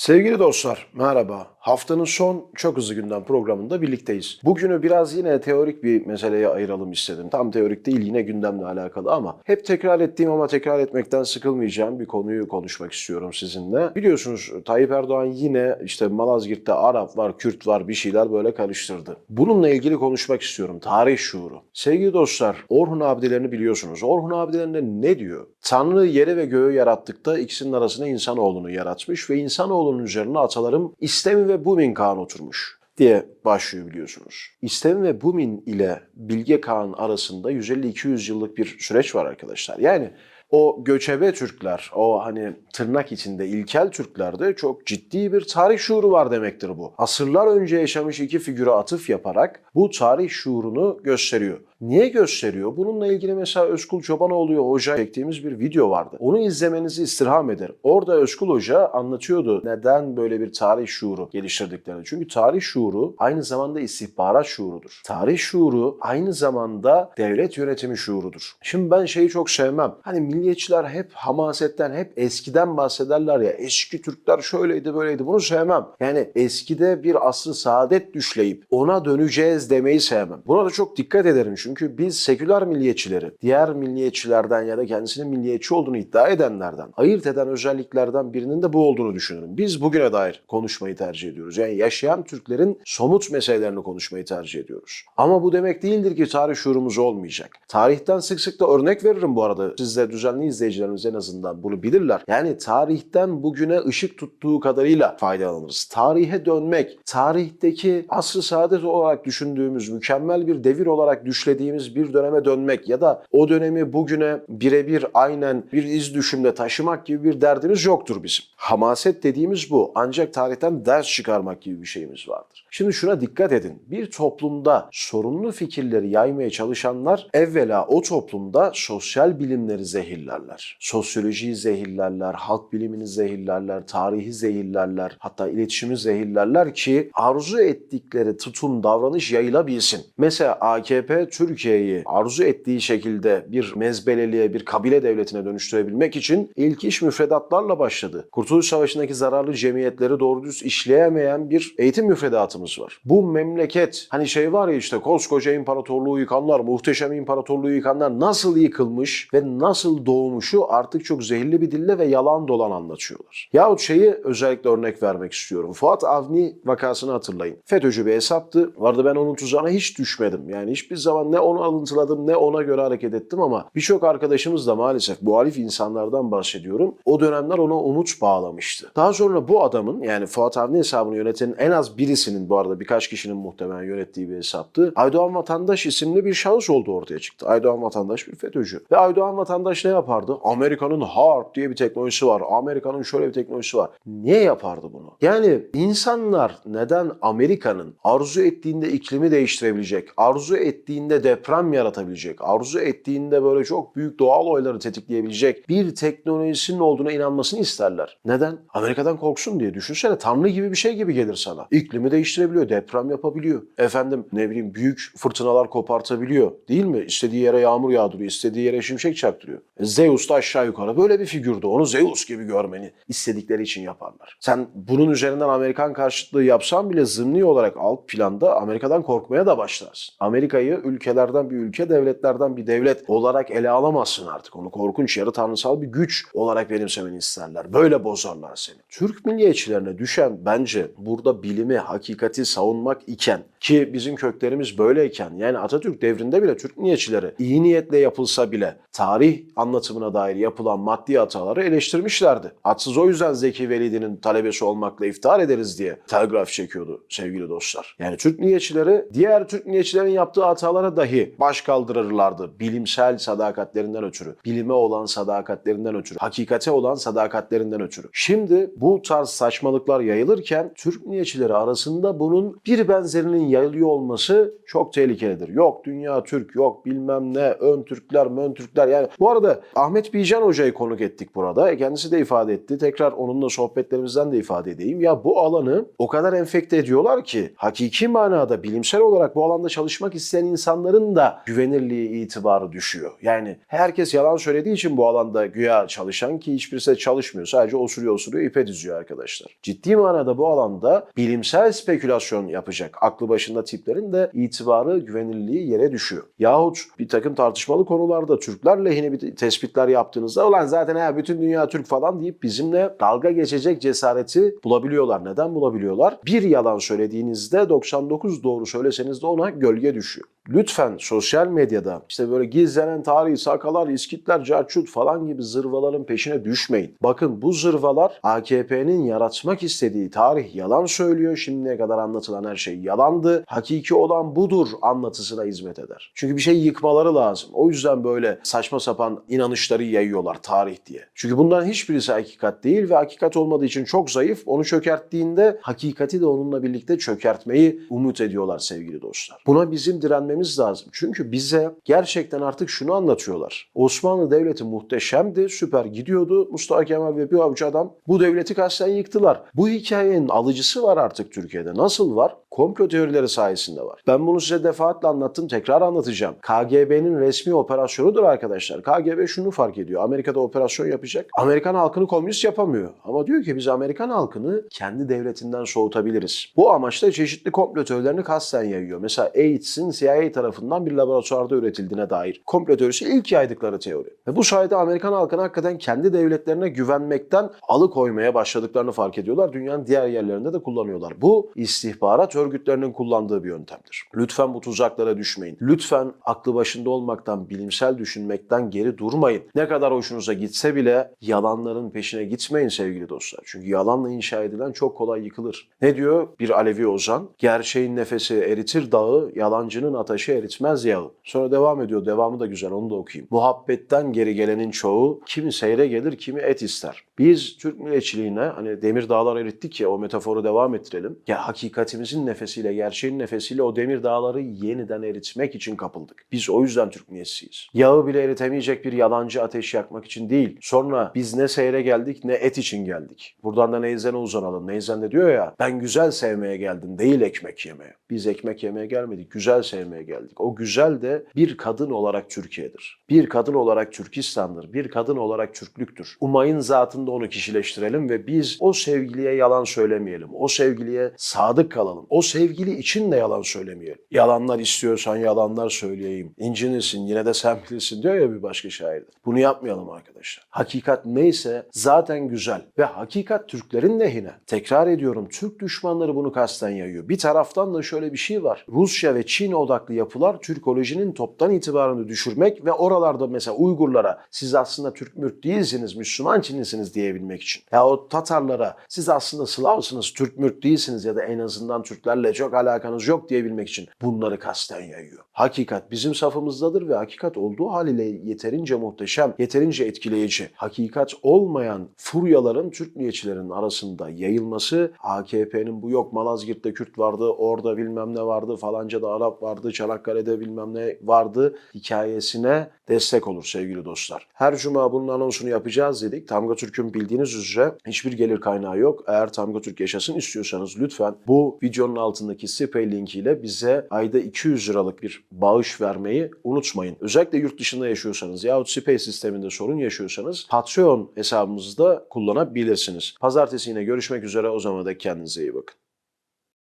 Sevgili dostlar, merhaba. Haftanın son çok hızlı gündem programında birlikteyiz. Bugünü biraz yine teorik bir meseleye ayıralım istedim. Tam teorik değil, yine gündemle alakalı ama hep tekrar ettiğim ama tekrar etmekten sıkılmayacağım bir konuyu konuşmak istiyorum sizinle. Biliyorsunuz Tayyip Erdoğan yine işte Malazgirt'te Arap var, Kürt var bir şeyler böyle karıştırdı. Bununla ilgili konuşmak istiyorum. Tarih şuuru. Sevgili dostlar, Orhun abidelerini biliyorsunuz. Orhun abidelerinde ne diyor? Tanrı yeri ve göğü yarattıkta ikisinin arasına insanoğlunu yaratmış ve insanoğlunun üzerine atalarım istemi ve Bumin Kağan oturmuş diye başlıyor biliyorsunuz. İstemi ve Bumin ile Bilge Kağan arasında 150-200 yıllık bir süreç var arkadaşlar. Yani o göçebe Türkler, o hani tırnak içinde ilkel Türklerde çok ciddi bir tarih şuuru var demektir bu. Asırlar önce yaşamış iki figüre atıf yaparak bu tarih şuurunu gösteriyor. Niye gösteriyor? Bununla ilgili mesela Özkul Çobanoğlu'ya hoca çektiğimiz bir video vardı. Onu izlemenizi istirham ederim. Orada Özkul Hoca anlatıyordu neden böyle bir tarih şuuru geliştirdiklerini. Çünkü tarih şuuru aynı zamanda istihbarat şuurudur. Tarih şuuru aynı zamanda devlet yönetimi şuurudur. Şimdi ben şeyi çok sevmem. Hani milliyetçiler hep hamasetten, hep eskiden bahsederler ya. Eski Türkler şöyleydi böyleydi. Bunu sevmem. Yani eskide bir asrı saadet düşleyip ona döneceğiz demeyi sevmem. Buna da çok dikkat ederim çünkü biz seküler milliyetçileri, diğer milliyetçilerden ya da kendisinin milliyetçi olduğunu iddia edenlerden, ayırt eden özelliklerden birinin de bu olduğunu düşünürüm. Biz bugüne dair konuşmayı tercih ediyoruz. Yani yaşayan Türklerin somut meselelerini konuşmayı tercih ediyoruz. Ama bu demek değildir ki tarih şuurumuz olmayacak. Tarihten sık sık da örnek veririm bu arada. Siz de düzenli izleyicilerimiz en azından bunu bilirler. Yani tarihten bugüne ışık tuttuğu kadarıyla faydalanırız. Tarihe dönmek, tarihteki asr-ı saadet olarak düşündüğümüz mükemmel bir devir olarak düşlediğimiz bir döneme dönmek ya da o dönemi bugüne birebir aynen bir iz düşümle taşımak gibi bir derdimiz yoktur bizim. Hamaset dediğimiz bu. Ancak tarihten ders çıkarmak gibi bir şeyimiz vardır. Şimdi şuna dikkat edin. Bir toplumda sorunlu fikirleri yaymaya çalışanlar evvela o toplumda sosyal bilimleri zehirlerler. Sosyolojiyi zehirlerler, halk bilimini zehirlerler, tarihi zehirlerler, hatta iletişimi zehirlerler ki arzu ettikleri tutum, davranış yayılabilsin. Mesela AKP Türkiye'yi arzu ettiği şekilde bir mezbeleliğe, bir kabile devletine dönüştürebilmek için ilk iş müfredatlarla başladı. Kurtuluş Savaşı'ndaki zararlı cemiyetleri doğru düz işleyemeyen bir eğitim müfredatımız var. Bu memleket hani şey var ya işte koskoca imparatorluğu yıkanlar, muhteşem imparatorluğu yıkanlar nasıl yıkılmış ve nasıl doğmuşu artık çok zehirli bir dille ve yalan dolan anlatıyorlar. Yahut şeyi özellikle örnek vermek istiyorum. Fuat Avni vakasını hatırlayın. FETÖ'cü bir hesaptı. Vardı ben onun tuzağına hiç düşmedim. Yani hiçbir zaman ne onu alıntıladım ne ona göre hareket ettim ama birçok arkadaşımız da maalesef muhalif insanlardan bahsediyorum. O dönemler ona umut bağlamıştı. Daha sonra bu adamın yani Fuat Avni hesabını yönetenin en az birisinin bu arada birkaç kişinin muhtemelen yönettiği bir hesaptı. Aydoğan Vatandaş isimli bir şahıs oldu ortaya çıktı. Aydoğan Vatandaş bir FETÖ'cü. Ve Aydoğan Vatandaş ne yapardı? Amerika'nın hard diye bir teknolojisi var. Amerika'nın şöyle bir teknolojisi var. Niye yapardı bunu? Yani insanlar neden Amerika'nın arzu ettiğinde iklimi değiştirebilecek, arzu ettiğinde deprem yaratabilecek, arzu ettiğinde böyle çok büyük doğal olayları tetikleyebilecek bir teknolojisinin olduğuna inanmasını isterler. Neden? Amerika'dan korksun diye. Düşünsene Tanrı gibi bir şey gibi gelir sana. İklimi değiştirebiliyor, deprem yapabiliyor. Efendim ne bileyim büyük fırtınalar kopartabiliyor. Değil mi? İstediği yere yağmur yağdırıyor, istediği yere şimşek çaktırıyor. Zeus da aşağı yukarı böyle bir figürdü. Onu Zeus gibi görmeni istedikleri için yaparlar. Sen bunun üzerinden Amerikan karşıtlığı yapsan bile zımni olarak alt planda Amerika'dan korkmaya da başlarsın. Amerika'yı ülkelerden bir ülke, devletlerden bir devlet olarak ele alamazsın artık. Onu korkunç yarı tanrısal bir güç olarak benimsemeni isterler. Böyle bozarlar seni. Türk milliyetçilerine düşen bence burada bilimi, hakikati savunmak iken ki bizim köklerimiz böyleyken yani Atatürk devrinde bile Türk milliyetçileri iyi niyetle yapılsa bile tarih anlatımına dair yapılan maddi hataları eleştirmişlerdi. Atsız o yüzden Zeki Velidi'nin talebesi olmakla iftihar ederiz diye telgraf çekiyordu sevgili dostlar. Yani Türk milliyetçileri diğer Türk milliyetçilerin yaptığı hatalara dahi baş kaldırırlardı. Bilimsel sadakatlerinden ötürü, bilime olan sadakatlerinden ötürü, hakikate olan sadakatlerinden ötürü. Şimdi bu tarz saçmalıklar yayılırken Türk milliyetçileri arasında bunun bir benzerinin yayılıyor olması çok tehlikelidir. Yok dünya Türk, yok bilmem ne, ön Türkler, mön Türkler. Yani bu arada Ahmet Bican Hoca'yı konuk ettik burada. E, Kendisi de ifade etti. Tekrar onunla sohbetlerimizden de ifade edeyim. Ya bu alanı o kadar enfekte ediyorlar ki hakiki manada bilimsel olarak bu alanda çalışmak isteyen insanları insanların da güvenirliği, itibarı düşüyor. Yani herkes yalan söylediği için bu alanda güya çalışan ki hiçbirisi de çalışmıyor. Sadece osuruyor osuruyor ipe diziyor arkadaşlar. Ciddi manada bu alanda bilimsel spekülasyon yapacak aklı başında tiplerin de itibarı, güvenilirliği yere düşüyor. Yahut bir takım tartışmalı konularda Türkler lehine bir tespitler yaptığınızda ulan zaten ha bütün dünya Türk falan deyip bizimle dalga geçecek cesareti bulabiliyorlar. Neden bulabiliyorlar? Bir yalan söylediğinizde 99 doğru söyleseniz de ona gölge düşüyor. Lütfen sosyal medyada işte böyle gizlenen tarihi sakalar, iskitler, carçut falan gibi zırvaların peşine düşmeyin. Bakın bu zırvalar AKP'nin yaratmak istediği tarih yalan söylüyor. Şimdiye kadar anlatılan her şey yalandı. Hakiki olan budur anlatısına hizmet eder. Çünkü bir şey yıkmaları lazım. O yüzden böyle saçma sapan inanışları yayıyorlar tarih diye. Çünkü bunların hiçbirisi hakikat değil ve hakikat olmadığı için çok zayıf. Onu çökerttiğinde hakikati de onunla birlikte çökertmeyi umut ediyorlar sevgili dostlar. Buna bizim direnmemiz lazım. Çünkü bize gerçekten artık şunu anlatıyorlar. Osmanlı Devleti muhteşemdi, süper gidiyordu. Mustafa Kemal ve bir avuç adam bu devleti kasten yıktılar. Bu hikayenin alıcısı var artık Türkiye'de. Nasıl var? Komplo teorileri sayesinde var. Ben bunu size defaatle anlattım, tekrar anlatacağım. KGB'nin resmi operasyonudur arkadaşlar. KGB şunu fark ediyor. Amerika'da operasyon yapacak. Amerikan halkını komünist yapamıyor. Ama diyor ki biz Amerikan halkını kendi devletinden soğutabiliriz. Bu amaçla çeşitli komplo teorilerini kasten yayıyor. Mesela AIDS'in CIA tarafından bir laboratuvarda üretildiğine dair komplo teorisi ilk yaydıkları teori. Ve bu sayede Amerikan halkını hakikaten kendi devletlerine güvenmekten alıkoymaya başladıklarını fark ediyorlar. Dünyanın diğer yerlerinde de kullanıyorlar. Bu istihbarat örgütlerinin kullandığı bir yöntemdir. Lütfen bu tuzaklara düşmeyin. Lütfen aklı başında olmaktan, bilimsel düşünmekten geri durmayın. Ne kadar hoşunuza gitse bile yalanların peşine gitmeyin sevgili dostlar. Çünkü yalanla inşa edilen çok kolay yıkılır. Ne diyor bir Alevi ozan? Gerçeğin nefesi eritir dağı, yalancının ateşi eritmez yağı. Sonra devam ediyor. Devamı da güzel onu da okuyayım. Muhabbetten geri gelenin çoğu kimi seyre gelir kimi et ister. Biz Türk milliyetçiliğine hani demir dağlar erittik ya o metaforu devam ettirelim. Ya hakikatimizin nefesiyle, gerçeğin nefesiyle o demir dağları yeniden eritmek için kapıldık. Biz o yüzden Türk milliyetçisiyiz. Yağı bile eritemeyecek bir yalancı ateş yakmak için değil. Sonra biz ne seyre geldik ne et için geldik. Buradan da Neyzen'e uzanalım. Neyzen de diyor ya ben güzel sevmeye geldim değil ekmek yemeye. Biz ekmek yemeye gelmedik, güzel sevmeye geldik. O güzel de bir kadın olarak Türkiye'dir. Bir kadın olarak Türkistan'dır. Bir kadın olarak Türklüktür. Umay'ın zatında onu kişileştirelim ve biz o sevgiliye yalan söylemeyelim. O sevgiliye sadık kalalım. O sevgili için de yalan söylemeyelim. Yalanlar istiyorsan yalanlar söyleyeyim. İncinirsin yine de sen bilirsin diyor ya bir başka şair de. Bunu yapmayalım arkadaşlar. Hakikat neyse zaten güzel ve hakikat Türklerin lehine. Tekrar ediyorum Türk düşmanları bunu kasten yayıyor. Bir taraftan da şöyle bir şey var. Rusya ve Çin odaklı yapılar Türkolojinin toptan itibarını düşürmek ve oralarda mesela Uygurlara siz aslında Türk mürk değilsiniz, Müslüman Çinlisiniz diyebilmek için. Ya o Tatarlara siz aslında Slavsınız, Türk mürk değilsiniz ya da en azından Türklerle çok alakanız yok diyebilmek için bunları kasten yayıyor. Hakikat bizim safımızdadır ve hakikat olduğu haliyle yeterince muhteşem, yeterince etkileyici. Hakikat olmayan furyaların Türk milliyetçilerin arasında yayılması AKP'nin bu yok Malazgirt'te Kürt vardı, orada bilmem ne vardı, falanca da Arap vardı, Çanakkale'de bilmem ne vardı hikayesine destek olur sevgili dostlar. Her cuma bunun anonsunu yapacağız dedik. Tamga Türk'ün bildiğiniz üzere hiçbir gelir kaynağı yok. Eğer Tamga Türk yaşasın istiyorsanız lütfen bu videonun altındaki Sipay linkiyle bize ayda 200 liralık bir bağış vermeyi unutmayın. Özellikle yurt dışında yaşıyorsanız yahut Sipay sisteminde sorun yaşıyorsanız Patreon hesabımızda kullanabilirsiniz. Pazartesi yine görüşmek üzere o zaman da kendinize iyi bakın.